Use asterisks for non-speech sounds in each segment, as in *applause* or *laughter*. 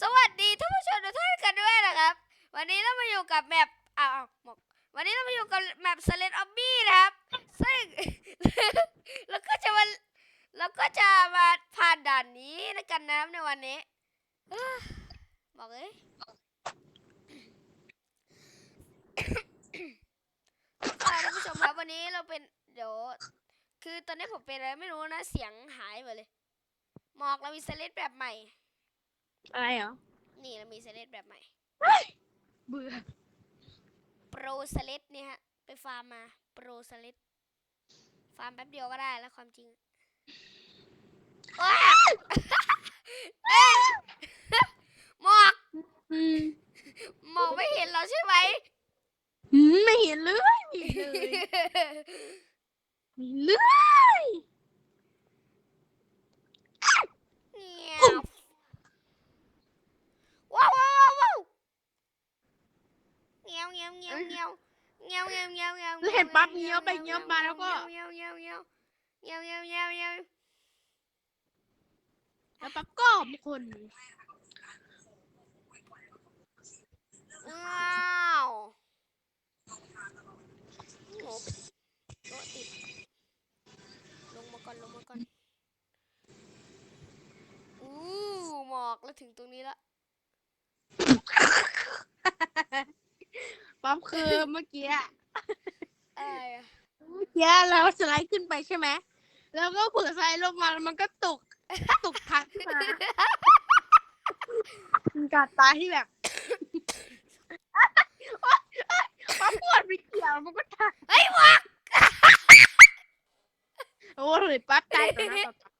สวัสดีท่านผู้ชมทุกท่านกันด้วยนะครับ วันนี้เรามาอยู่กับแมปอ้าววหมกวันนี้เรามาอยู่กับแมปสเลดออบบี้นะครับ ซึ่ง เราก็จะมาเราก็จะมาผ่านด่านนี้นะกันนะครับในวันนี้เอ้อบอกเลยท่านผู้ชมครับวันนี้เราเป็นเดี๋ยวคือตอนนี้ผมเป็นอะไรไม่รู้นะเสียงหายหมดเลยหมอกเรามีสเลดแบบใหม่ อะไรเหรอนี่เรามีสเลดแบบใหม่ เบื่อโปรสเลดเนี่ยฮะ ไปฟาร์มมา โปรสเลดฟาร์มแป๊บเดียวก็ได้แล้วความจริงว้าวเอ้ยหมอกอืมหมอกไม่เห็นเราใช่ไหม หืมไม่เห็นเลยไม่เห็นเลย ไม่เห็นเลยเนี่ย ว้าวว้าวว้าวว้าวเงี้ยวเงี้ยวเงี้ยวเงี้ยวเงี้ยวเงี้ยวเงี้ยวเงี้ยวแล้วเห็นปั๊บเงี้ยวไปเงี้ยวมาแล้วก็เงี้ยวเงี้ยวเงี้ยวเงี้ยวเงี้ยวเงี้ยวเงี้ยวแล้วปั๊บก็มีคน ว้าวโอ้โต๊ะติด ลงมาก่อน ลงมาก่อน อู้หมอกแล้วถึงตรงนี้ละ ปั๊บคือเมื่อกี้อะอะไรอะเมื่อกี้เราสไลด์ขึ้นไปใช่ไหมแล้วก็เผื่อสไลด์ลงมาแล้วมันก็ตกตกทักขึ้นมาเป็นการตายที่แบบปั๊บปวดไปเกี่ยวมันก็ตายเฮ้ยหมอกโอ้ยปั๊บตายต่อหน้าต่อตา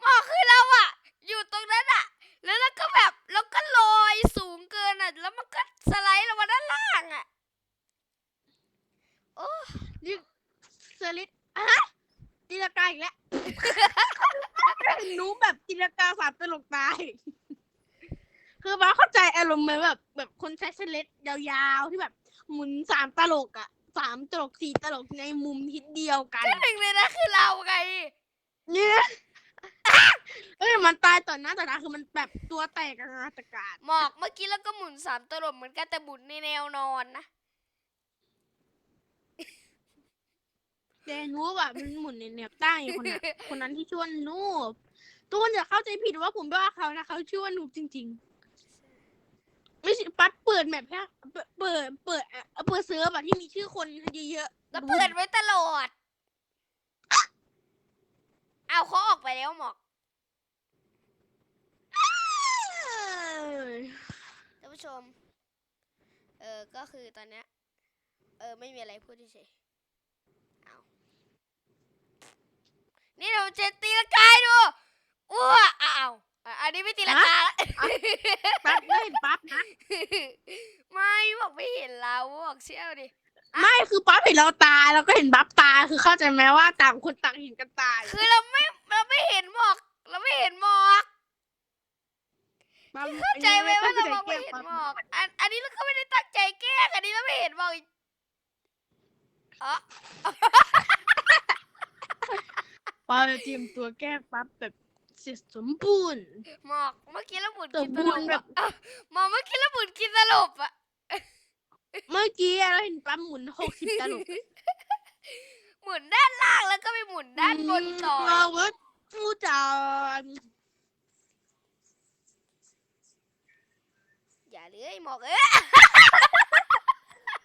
หมอกคือเราอะอยู่ตรงนั้นอะแล้วเราก็แบบเราก็ลอยสูงเกินอะแล้วมันก็สไลด์ลงมาด้านล่างอะ โอ้นี่สลิดอะตีลงกาอีกแล้วหนูแบบตีลงกาสามตลกตาย คือบ้าเข้าใจอารมณ์ไหมแบบ แบบคนใช้สลิดยาวๆที่แบบ หมุนสามตลกอะสามตลกสี่ตลกในมุมทิศเดียวกันก็หนึ่งเลยนะคือเราไงเนี่ยเอ้ยมันตายต่อหน้าต่อตาคือมันแบบตัวแตกอะนาตการหมอกเมื่อกี้เราก็หมุนสามตลบเหมือนกันแต่หมุนในแนวนอนนะ แต่หนูแบบมันหมุนในแนวตั้งอย่างคนนั้นคนนั้นที่ชื่อว่านูบทุกคนอย่าเข้าใจผิดว่าผมว่าเขานะเขาชื่อว่านูบจริง ๆ ไม่ใช่ปัดเปิดแมพแค่เปิดเปิดเปิดเอ่อเปิดเซิร์ฟอะที่มีชื่อคนเยอะๆแล้วเปิดไว้ตลอดเอาเขาออกไปแล้วหมอกเอ้ยท่านผู้ชม เออก็คือตอนเนี้ยเออ ไม่มีอะไรพูดเฉยๆเอา นี่เราจะตีละกายดูอ้วอ้าวอะอันนี้ไม่ตีละกาละปั๊บไม่เห็นปั๊บนะ ไม่บอกไม่เห็นเราบอกเชี่ยวดิไม่คือปั๊บเห็นเราตายแล้วก็เห็นปั๊บตายคือเข้าใจไหมว่าต่างคนต่างเห็นกันตายคือเราไม่เราไม่เห็นหมอก เราไม่เห็นหมอกปั๊บเข้าใจไหมว่าเรามองตั้ไม่งเห็นปั๊บหมอกอันอันนี้เราก็ไม่ได้ตั้งใจแกล้งอันนี้เราไม่เห็นหมอกอีกอ๋อ ปั๊บจะเตรียมตัวแก้ปั๊บแบบเสร็จสมบูรณ์ หมอกเมื่อกี้เราหมุนสกิมนตบูลรบณ์แบบอะอะหมอกเมื่อกี้เราหมุนกินตลบอะเมื่อกี้เราเห็นปั๊บหมุนหกสิบตลบหมุนด้านล่างแล้วก็ไปหมุนด้านบนต่อเราเวิร์ดผู้จารอย่าเลยหมอกเอ้ย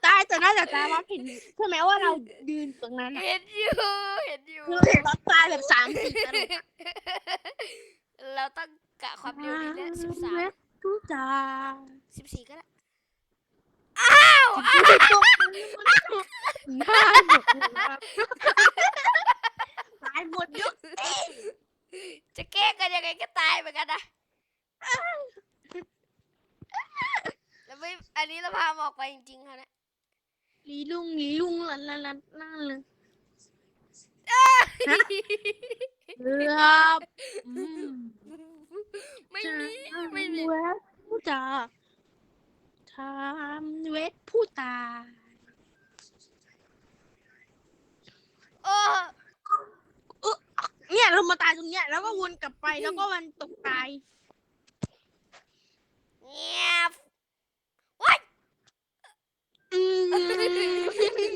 ตายแต่น่าจะตายว่าเห็นใช่ไหมว่าเรายืนตรงนั้นอะเห็นอยู่เห็นอยู่ คือเห็นปั๊บตายแบบสามสิบตลบอะเราต้องกะความเร็วนิดนึงสิบสามเวิร์ดผู้จารสิบสี่ก็ได้อ้าวไม่ได้ตกหน้าหมดเลยครับตายหมดยกจะแก้กันยังไงก็ตายเหมือนกันนะแล้วไม่ อันนี้เราพาหมอกไปจริงๆค่ะเนะ ลีลุงลีลุงลันลันลันนั่นเลยเรือบอืมไม่มี ไม่มี เวทผู้จาทำเวทผู้ตายโอ้เนี่ยเรามาตายตรงเนี้ยแล้วก็วนกลับไปแล้วก็มันตกตายโ Mm. *laughs*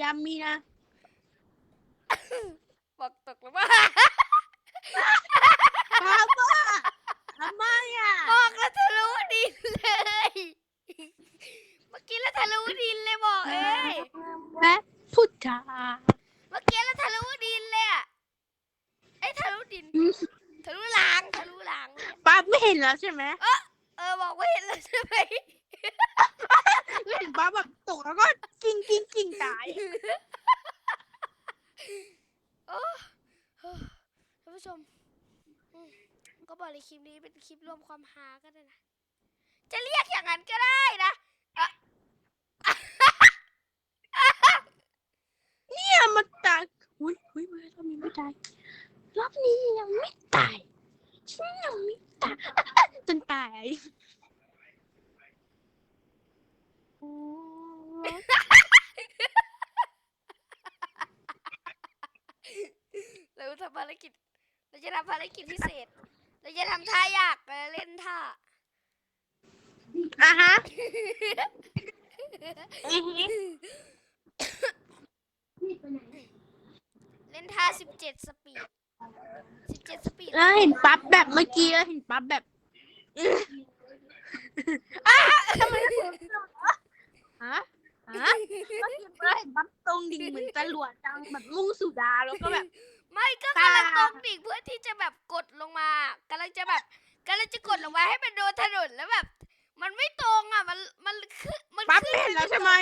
ดัมมีนะบอกตกแล้วว่าปั๊บอะทำไมอะบอกแล้วทะลุดินเลย เมื่อกี้แล้วทะลุดินเลยบอกเอ้ยแม่พูดจาเมื่อกี้แล้วทะลุดินเลยอะไอ้ยทะลุดิน ทะลุหลังทะลุหลังปั๊บไม่เห็นแล้วใช่ไหมเออบอกว่าเห็นแล้วใช่ไหม เห็นปั๊บแบบตกแล้วก็กิ้งกิ้งกิ้งตายโอ้ท่านผู้ชมอืมก็บอกเลยคลิปนี้เป็นคลิปรวมความฮาก็ได้นะ จะเรียกอย่างนั้นก็ได้นะอะเนี่ยมันตายอุ้ยอุ้ยเว้ยรอบนี้ไม่ตายรอบนี้ยังไม่ตายฉันยังไม่ตายจนตาย เราทำภารกิจ เราจะทำภารกิจพิเศษ เราจะทำท่ายากเราเล่นท่า อะฮะอือหือเล่นท่าสิบเจ็ดสปีดสิบเจ็ดสปีดแล้วเห็นปั๊บแบบเมื่อกี้แล้วเห็นปั๊บแบบอื้ออะทำไมถึง ฮะฮะเมื่อกี้เราเห็นปั๊บตรงดิ่งเหมือนจรวดจังแบบมุ่งสู่ดาวแล้วก็แบบ ไม่ก็กำลังตรงดิ่งเพื่อที่จะแบบกดลงมากำลังจะแบบกำลังจะกดลงมาให้มันโดนถนนแล้วแบบ มันไม่ตรงอะมันมันขึ้นมันปั๊บขึ้ไม่เห็นแล้วใช่ไหม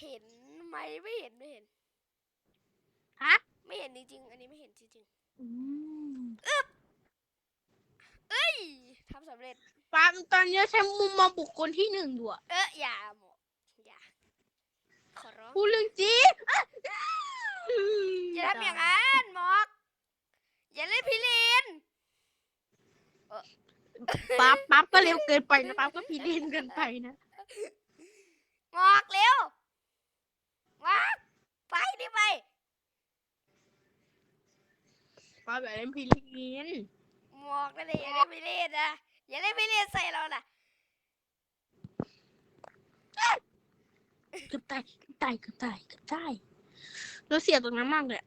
เห็นไหมไม่เห็นไม่เห็นฮะไม่เห็นจริงๆอันนี้ไม่เห็นจริงอืมๆเอ้ยทำสำเร็จปั๊บตอนนี้ใช้มุมมองบุคคลที่หนึ่งดูอะเอออย่าหมออย่าขอร้อง พูดเรื่องจริงอะอย่าทำอย่างนั้นหมอก อย่าเล่นพิลินปั๊บปั๊บก็เร็วเกินไปนะปั๊บก็พีเล่นเกินไปนะหมอกเร็วมาไปดิไปปั๊บแบบเล่นพีเล่นหมอกนั่นเองอย่าเล่นพิลินนะอย่าเล่นพิลินใส่เราน่ะ เกือบตายเกือบตายเกือบตายเกือบตายเราเสียตรงนั้นมากเลยอะ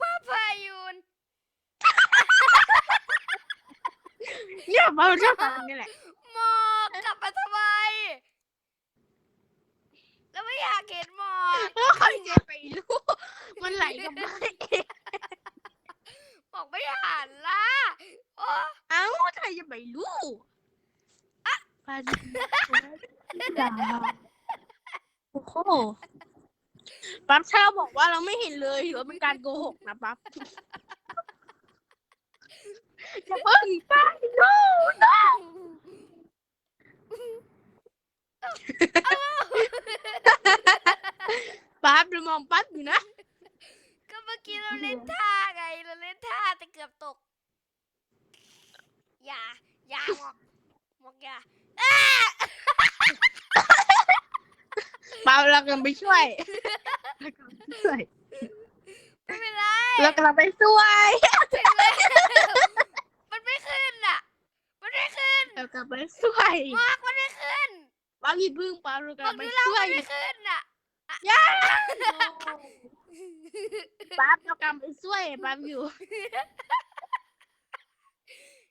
ป้าพายุนเนี่ยปั๊บชอบตามนี่แหละ หมอกกลับมาทำไมแล้วไม่อยากเห็นหมอกแล้วใครจะไปรู้มันไหลกับไม้หมอกไม่หันล่ะโอ้เอ้าใครจะไปรู้ปาจิดา โอ้โหปั๊บถ้าเราบอกว่าเราไม่เห็นเลยถือว่าเป็นการโกหกนะปั๊บอย่าเพิ่งไป no no ปั๊บเรามองปั๊บอยู่นะ ก็เมื่อกี้เราเล่นท่าไงเราเล่นท่าแต่เกือบตก อย่า อย่าหมอกหมอกอย่า ปั๊บเรากำลังไปช่วยเรากำลังไปช่วยไม่เป็นไรเรากำลังไปช่วยถึงแล้วมันไม่ขึ้นอะ มันไม่ขึ้นเรากำลังไปช่วยหมอกมันไม่ขึ้นปั๊บหยิบพึ่งปั๊บเราหมกำอลักงไปดูเราช่วมัยนไม่ขึ้นอะปั๊บเรากำลังไปช่วยปั๊บอยู่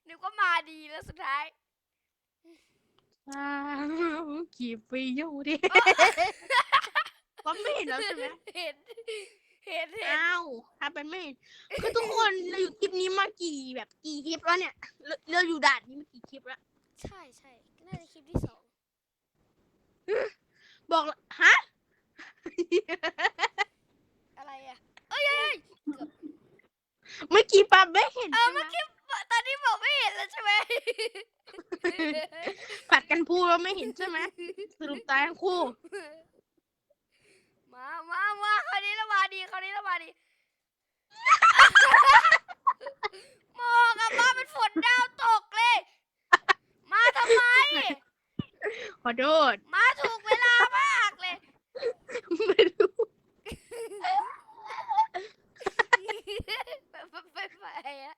นึกว่ามาดีแล้วสุดท้าย อ้าวขี่ไปอยู่ดิปั๊บไม่เห็นแล้วใช่ไหมเห็น เห็นเห็นอ้าวถ้าเป็นไม่เห็นคือทุกคนเราอยู่คลิปนี้มากี่แบบกี่คลิปแล้วเนี่ยเราเราอยู่ด่านนี้มากี่คลิปแล้ว ใช่ใช่น่าจะคลิปที่สองบอกแล้วฮะ อะไรอะเอ้ยเอ้ยเอ้ยเมื่อกี้ปั๊บไม่เห็นเออใช่ไหมเมื่อกี้ ตอนที่บอกไม่เห็นนแล้วใช่ไหมผัดกันพูดแล้วไม่เห็นใช่ไหมสรุปตายทั้งคู่ มามามาคราวนี้เรามาดีคราวนี้เรามาดีหมอกอะมาเป็นฝนดาวตกเลย มาทำไม ขอโทษ มาถูกเวลามากเลย ไม่รู้ ไปไปไปอะ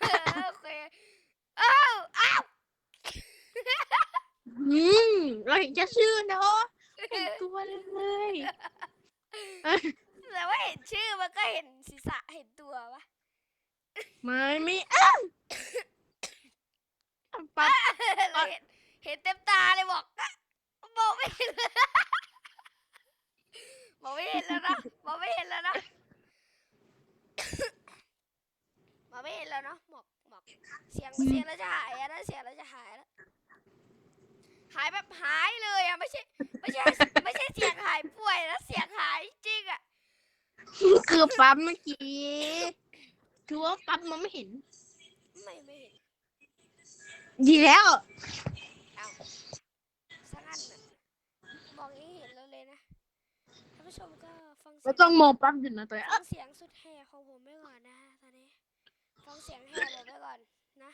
เออโอเคเอ้าวอ้าวอืมเราเห็นแค่ชื่อเนาะเห็นตัวเลยแต่ว่าเห็นชื่อมันก็เห็นศีรษะเห็นตัววะไม่ไม่อ้าวปั๊บเราเห็นเห็นเต็มตาเลยบอกอะบอกไม่เห็นเลยบอกไม่เห็นแล้วนะบอกไม่เห็นแล้วนะ บอกไม่เห็นแล้วเนาะหมอกหมอกเสียงเสียงเราจะหายอะนะเสียงเราจะหายแล้วหายแบบหายเลยอะไม่ใช่ไม่ใช่ไม่ใช่เสียงหายป่วยนะเสียงหายจริงอะคือปั๊บเมื่อกี้คือว่าปั๊บมันไม่เห็น ไม่ไม่เห็นดีแล้วเอาสักอันน่ะบอกอย่างนี้เห็นแล้วเลยนะท่านผู้ชมก็ฟังเสีเรายงต้องมองปั๊บอยู่นะตัวเองฟังเสียงสุดแห่ของผมไว้ก่อนนะฮะตอนนี้ ฟังเสียงแห่ผมไว้ก่อนนะ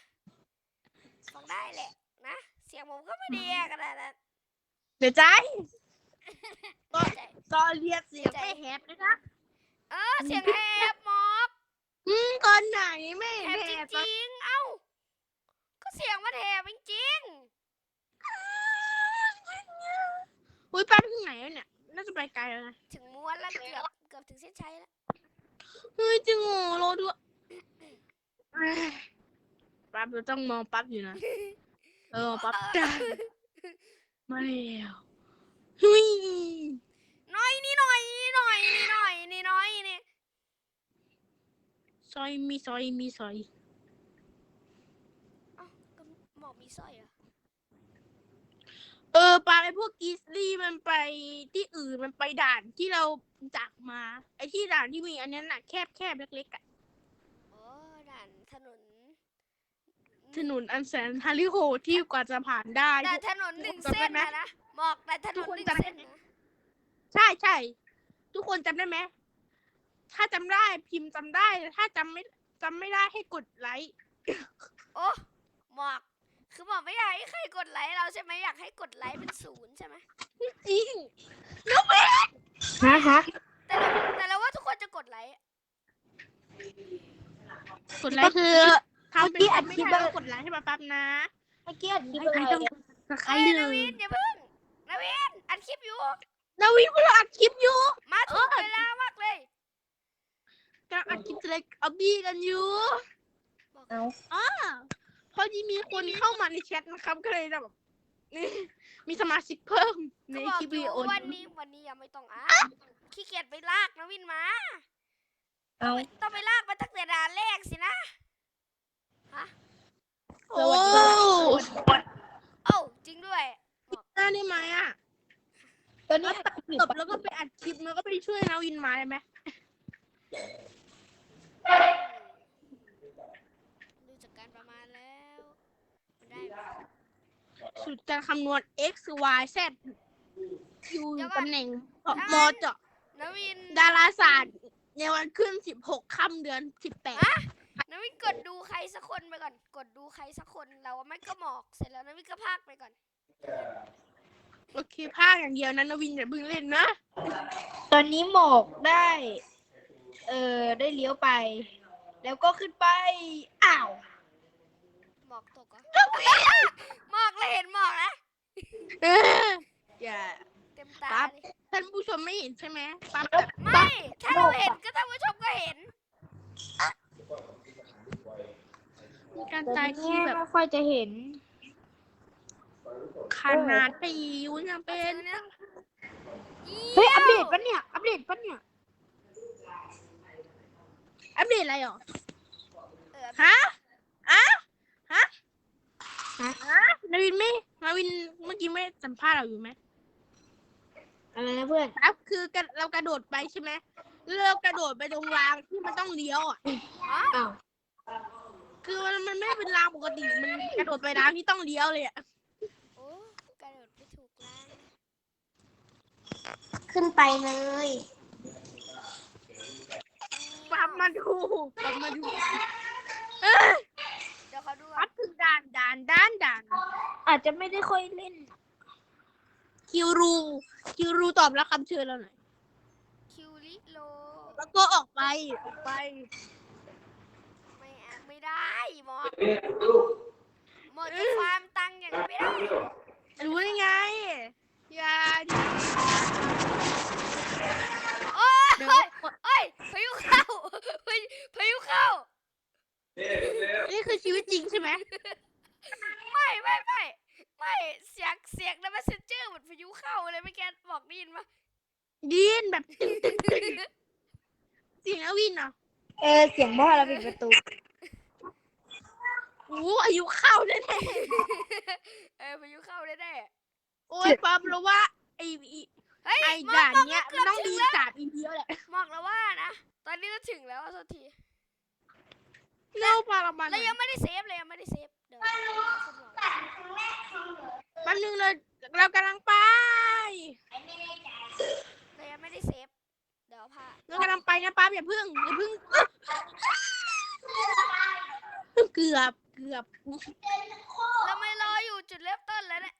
ฟังได้แหละนะเสียงผมก็ไม่ดีขนาดนั้นเดี๋ยวใจใจตอนเรียกเสียงไม่แฮปเลยนะเออเสียงแหบหมอกอืมก่อนไหนไม่แหแฮบปจแฮปริงๆเอ้าก็เสียงมันแหบจริงอุ้ยปั๊บที่ไหนแล้วเนี่ยน่าจะไปไกลแล้วนะๆถึงม้วนแล้วเกือบเกือบถึงเส้นชัยแล้ว เฮ้ยจริงโง่รอด้วยเอ้ย ปั๊บเราต้องมองปั๊บอยู่นะเออปั๊บจ้ามาแล้วเฮ้ยน้อยนี่หน่อยนี่หน่อยนี่หน่อยนี่น้อยนี่ซอยมีซอยมีซอยเอ้าก็หมอกมีสร้อยเหรอเออปลาไอ้พวกกิสลี่มันไปที่อื่นมันไปด่านที่เราจากมา ไอ้ที่ด่านที่มีอันนั้นน่ะแคบแคบๆเล็กๆอะ โอ้ด่านถนน ถนนอันแสนฮาริโหดที่กว่าจะผ่านได้ด่านถนนหนึ่งทุกคนเส้นจำได้ไหมนะนะหมอกด่านถนทุกนคนหนึ่งจำได้เส้นไหมนะใช่ใช่ทุกคนจำได้ไหมถ้าจำได้พิมพ์จำได้ ถ้าจำไม่จำไม่ได้ให้กดไลค์โอ้หมอก คือหมอกไม่อยากให้ใครกดไลค์เราใช่ไหมอยากให้กดไลค์เป็นศูนย์ใช่ไหมจริงฮะฮะแต่เราแต่เราว่าทุกคนจะกดไลค์กดไลค์คือ ทำเป็นคนไม่ได้แล้วกดไลค์ให้มาปั๊บนะเมื่อกี้อัดคลิปใคอะรไรต้องอะสใครเอ้ยเลนาวิยนอย่าเพิ่งนาวินอัดคลิปอยู่นาวินเพิ่งอัดคลิปอยู่ มาถูกเออเวลามากเลยกำลังอัดคลิปเล็กเอาบี้กันอยู่บอกเอาอ๋อพอดีมีคนเข้ามาในแชทนะครับก็เลยแบบนี่มีสมาชิกเพิ่มในก็บอกคลิปอวิดียู่โอวันนี้วันนี้ยังไม่ต้องอ่านขี้เกียจไปลากนาวินมา เอาต้องไปลากมาตั้งแต่ด่านแรกสินะ โอ้โอ้าจริงด้วย หน้าได้ไหมอะตอนนี้อัดคลิปจบแล้วก็ไปอัดคลิปแล้วก็ไปช่วยนาวินมาได้ไหมดูจากการประมาณแล้วมันได้ไหมสุดการคำนวณ x y z อยู่เดี๋ยวก่อนตำแหน่งมเจาะนาวินดาราศาสตร์ ในวันขึ้น 16ค่ำเดือน 18ฮะ นาวินกดดูใครสักคนไปก่อน กดดูใครสักคนเราไม่ก็หมอกเสร็จแล้วนาวินก็พากไปก่อน โอเคภาคอย่างเดียวนะนาวินอย่าเพิ่งเล่นนะตอนนี้หมอกได้ เอ่อได้เลี้ยวไป แล้วก็ขึ้นไป อ้าวหมอกตกเหรอหมอกเลยเห็นหมอกนะเอออย่า เต็มตาปั๊บ เลยท่านผู้ชมไม่เห็นใช่ไหมปั๊บไม่ ถ้าเราเห็นก็ท่านผู้ชมก็เห็น มีการตอนตายนี้ที่แบบไม่ค่อยจะเห็น ขนาดปีวยังเป็นเฮ้ยอัปเดตปะเนี่ย อัปเดตปะเนี่ย อัปเดตอะไรหรอเออฮะอะฮะฮะฮะนาวินไม่นาวินเมื่อกี้ไม่สัมภาษณ์เราอยู่ไหมอะไรนะเพื่อนครับคือกันเรากระโดดไปใช่ไหมแล้วเรากระโดดไปตรงรางที่มันต้องเลี้ยวอะอ้าวเคคือมันมันไม่เป็นรางปกติมันกระโดดไปน้ำที่ต้องเลี้ยวเลยอะโอ้กระโดดไปถูกล่างขึ้นไปเลยปั๊บมาดูปั๊บมาดูเอ้ยเดี๋ยวเขาดูก่อปั๊นบถึงด่านด่านด่านด่านอาจจะไม่ได้ค่อยเล่น คิวรูคิวรูตอบรับคำเชิญเราหน่อยคิวริโลแล้วก็ออกไปออกไปไม่อะ ไม่ได้หมอหมอจะฟาร์มตังค์อย่างนี้ไม่ได้รู้ได้ไง อย่าดิโอ้ยเดี๋ยวเอ้ยพายุเข้าพายุพายุเข้า นี่คือชีวิตจริงใช่ไหมไม่ไม่ไม่ไม่เสียงเสียงใน messenger เหมือนพายุเข้าเลยไม่แกบอกได้ยินปะดินแบบเสียงอวินอะเออเสียงพ่อเราปิดประตู อ้อายุเข้าแน่เออพายุเข้าแน่ๆโอ้ยปั๊บแล้วว่าไอ้ไอ้ๆเฮ้ยไอ้หมอกด่านหมอกเนี้ยเกืมันอบต้องถึมีงแล้วด่านอีเดียวแหละบอกแล้วว่านะ ตอนนี้เราถึงแล้วสักที เล่าปลาละมันเรายังไม่ได้เซฟเลยยังไม่ได้เซฟ เดี๋ยวคนบอกแป๊บนึงเลยเรากำลังไปเรายังไม่ได้เซฟ เดี๋ยวพาเรากำลังไปนะปั๊บอย่าเพิ่งอย่าเพิ่งเกือบเกือบเราไม่รออยู่จุดเริ่มต้นแล้วเนี่ย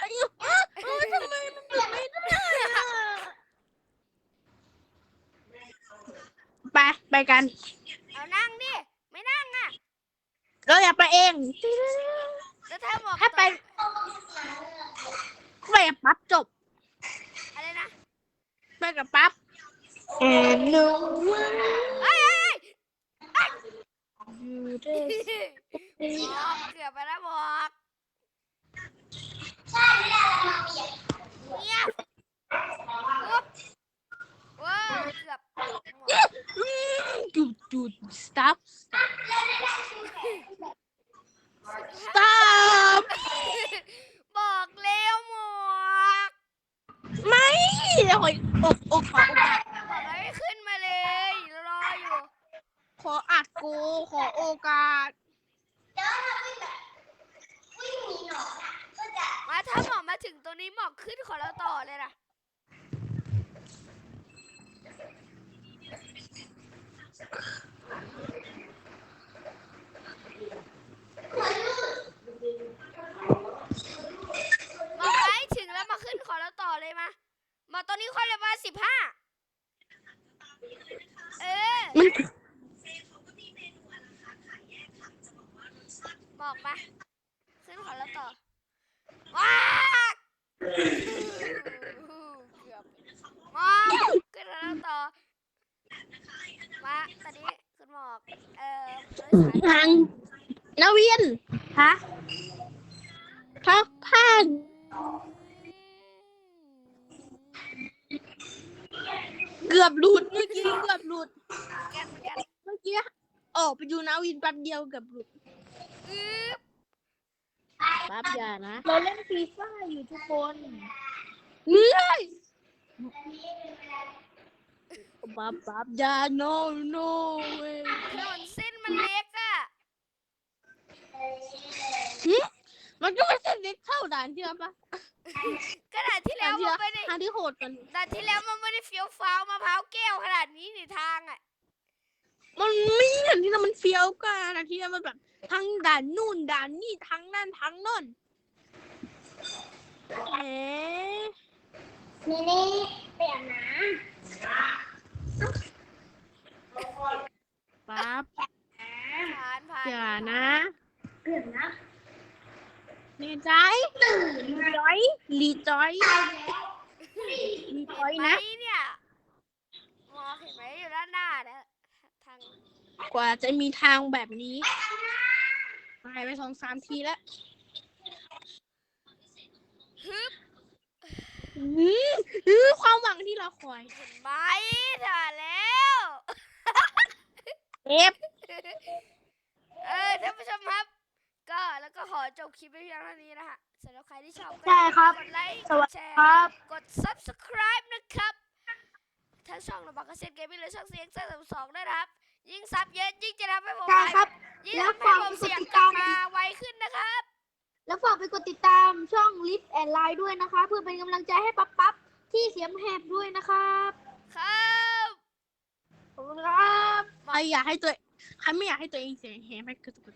เอ้ยเอ้ยทำไมมันเกือบไม่ได้อะไป ไปกัน เอานั่งดิ ไม่นั่งอะเราอย่าไปเอง แล้วถ้าบอกถ้าไปต่อไปกับปั๊บจบ อะไรนะ ไปกับปั๊บ and no เฮ้ยเฮ้ย เฮ้ยบอกเกือบไปแล้วบอกเงียบอุ๊บว้าวเกือบบอกจุดจุด stop stop บอกเร็วหมวก ไม่เดี๋ยวขออกอกขอโอกาส บอกให้ขึ้นมาเลยรออยู่ ขออัดกูขอโอกาส มาถ้าหมอกมาถึงตัวนี้หมอกขึ้นขอเราต่อเลยนะหมอกไปถึงแล้วมาขึ้นขอเราต่อเลยมาหมอกตัวนี้คนละมาสิบห้าเออ มัน บอกมาขึ้นขอเราต่อว้ากเกือบมอกขึ้นขอเราต่อ มาตอนนี้คุณหมอกเอ่อโดยสาร ทางนาเวียน ฮะ พักผ้าเกือบหลุดเมื่อกี้เกือบหลุดแกนเหมือนกันเมื่อกี้ออกไปดูนาวินแป๊บเดียวเกือบหลุดอึ๊บแป๊บอย่านะเราเล่นฟีฟ่าอยู่ทุกคนเหนื่อยปั๊บปั๊บอย่า no no way ถนนเส้นมันเล็กอะมันก็ไม่ใช่เล็กเท่าด่านที่แล้วปะ กระดาษที่แล้วด่านที่มันแล้วไม่ได้ทางที่โหดกันด่านที่แล้วมันไม่ได้เฟี้ยวฟ้าวมะพร้าวแก้วขนาดนี้ในทางอะมันไม่เห็นที่นั่นมันเฟี้ยวกันนะที่นั่นมันแบบทั้งด่านนู่นด่านนี่ทั้งนั่นทั้งนั่นแหมนี่นี่ไปอาบน้ปั๊บผ่านผ่านอย่านะำเกิดนะ นี่ใจรีจอยรีจอยรีจอยเห็นไหมนะเนี่ยมองเห็นไหมอยู่ด้านหน้าเนี่ยทางกว่าจะมีทางแบบนี้ตายไปสองสามทีแล้วฮึบอื้ออื้อความหวังที่เราคอยเห็นไหมถ่านแล้ว เอฟ เออท่านผู้ชมครับ ก็แล้วก็ขอจบคลิปไปเพียงเท่านี้นะฮะสำหรับใครที่ชอบก็ใช่ครับ กดไลค์สกวัดสแชดีร์ครับ กด subscribe นะครับ ทั้งช่องระบักเกษตรเกมมิ่งและช่องเสียงเซอร์สองด้วยนะครับ ยิ่งซับเยอะยิ่งจะทำให้ผมใช่ครับหที่แล้วทำให้ฝากผมกดเสียงติดกลัตาบมมาไวขึ้นนะครับ แล้วฝากไปกดติดตามช่องลิฟแอนไลน์ด้วยนะคะ เพื่อเป็นกำลังใจให้ปั๊บปั๊บที่เสียมแหบด้วยนะครับครับขอบคุณครับ ใครอยากให้ตัวใครไม่อยากให้ตัวเองเสียงแหบให้กดกด